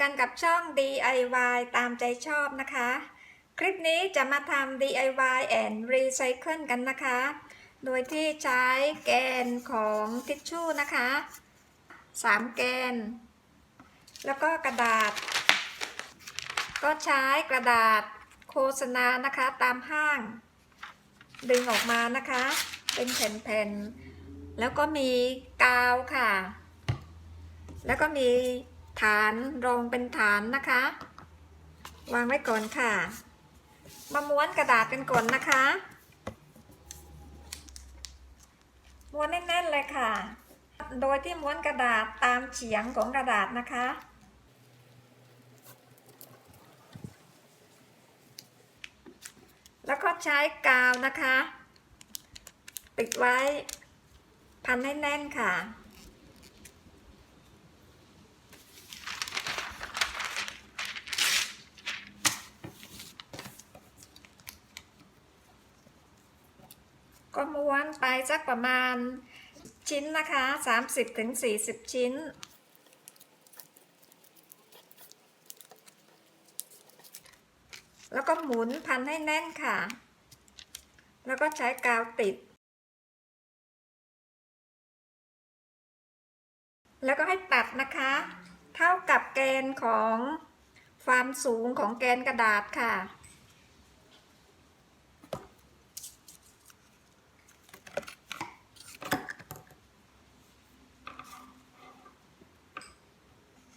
กันกับช่อง DIY ตามใจชอบนะคะ คลิปนี้จะมาทำ DIY and Recycle กันนะคะ โดยที่ใช้แกนของทิชชู่นะคะ 3 แกน แล้วก็กระดาษ ก็ใช้กระดาษโฆษณานะคะตามห้าง ดึงออกมานะคะ เป็นแผ่นๆ แล้วก็มีกาวค่ะ แล้วก็มีานรองเป็นฐานนะคะ วางไว้ก่อนค่ะ มาม้วนกระดาษกันก่อนนะคะ ม้วนแน่นๆเลยค่ะ โดยที่ม้วนกระดาษตามเฉียงของกระดาษนะคะแล้วก็ใช้กาวนะคะ ติดไว้พันให้แน่นค่ะ ก็ม้วนไปสักประมาณชิ้นนะคะ 30-40ชิ้นแล้วก็หมุนพันให้แน่นค่ะ แล้วก็ใช้กาวติด แล้วก็ให้ตัดนะคะ เท่ากับแกนของความสูงของแกนกระดาษค่ะ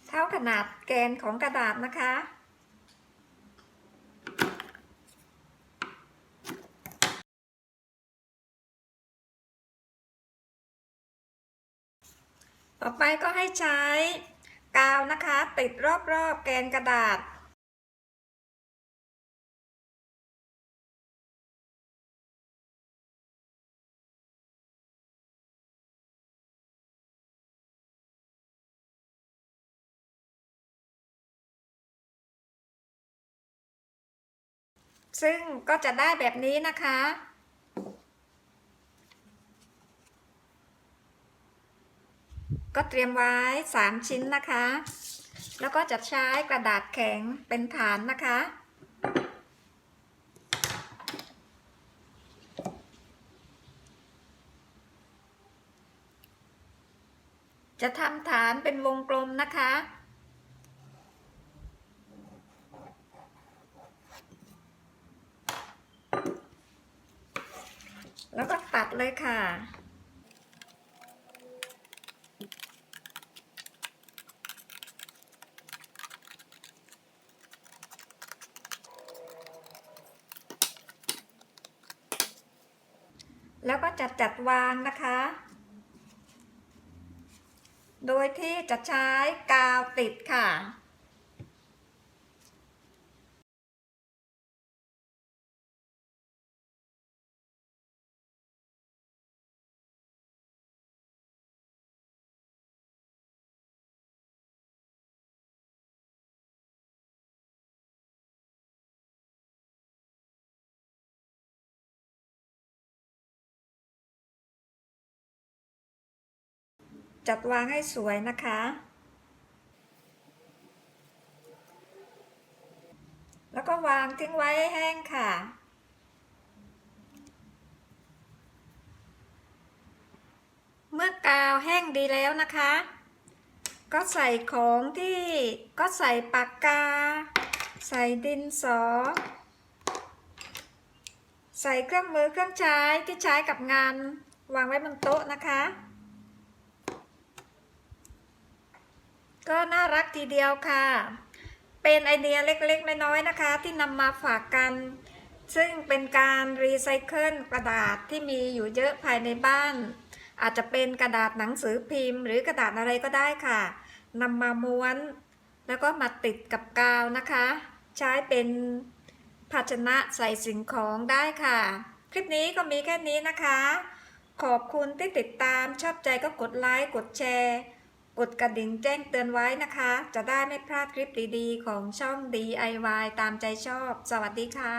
เท่าข นาดแกนของกระดาษนะคะ ต่อไปก็ให้ใช้กาวนะคะ ติดรอบๆแกนกระดาษ ซึ่งก็จะได้แบบนี้นะคะ ก็เตรียมไว้ 3 ชิ้นนะคะ แล้วก็จะใช้กระดาษแข็งเป็นฐานนะคะจะทำฐานเป็นวงกลมนะคะ แล้วก็ตัดเลยค่ะ แล้วก็จะจัดวางนะคะ โดยที่จะใช้กาวติดค่ะ จัดวางให้สวยนะคะ แล้วก็วางทิ้งไว้ให้แห้งค่ะ เมื่อกาวแห้งดีแล้วนะคะ ก็ใส่ของที่ก็ใส่ปากกา ใส่ดินสอ ใส่เครื่องมือเครื่องใช้ที่ใช้กับงานวางไว้บนโต๊ะนะคะ ก็น่ารักทีเดียวค่ะ เป็นไอเดียเล็กๆ น้อยๆนะคะ ที่นำมาฝากกัน ซึ่งเป็นการรีไซเคิลกระดาษที่มีอยู่เยอะภายในบ้าน อาจจะเป็นกระดาษหนังสือพิมพ์ หรือกระดาษอะไรก็ได้ค่ะนำมาม้วน แล้วก็มาติดกับกาวนะคะ ใช้เป็นภาชนะใส่สิ่งของได้ค่ะ คลิปนี้ก็มีแค่นี้นะคะ ขอบคุณที่ติดตามชอบใจก็กดไลค์กดแชร์ กดกระดิ่งแจ้งเตือนไว้นะคะ จะได้ไม่พลาดคลิปดีๆ ของช่อง DIY ตามใจชอบ สวัสดีค่ะ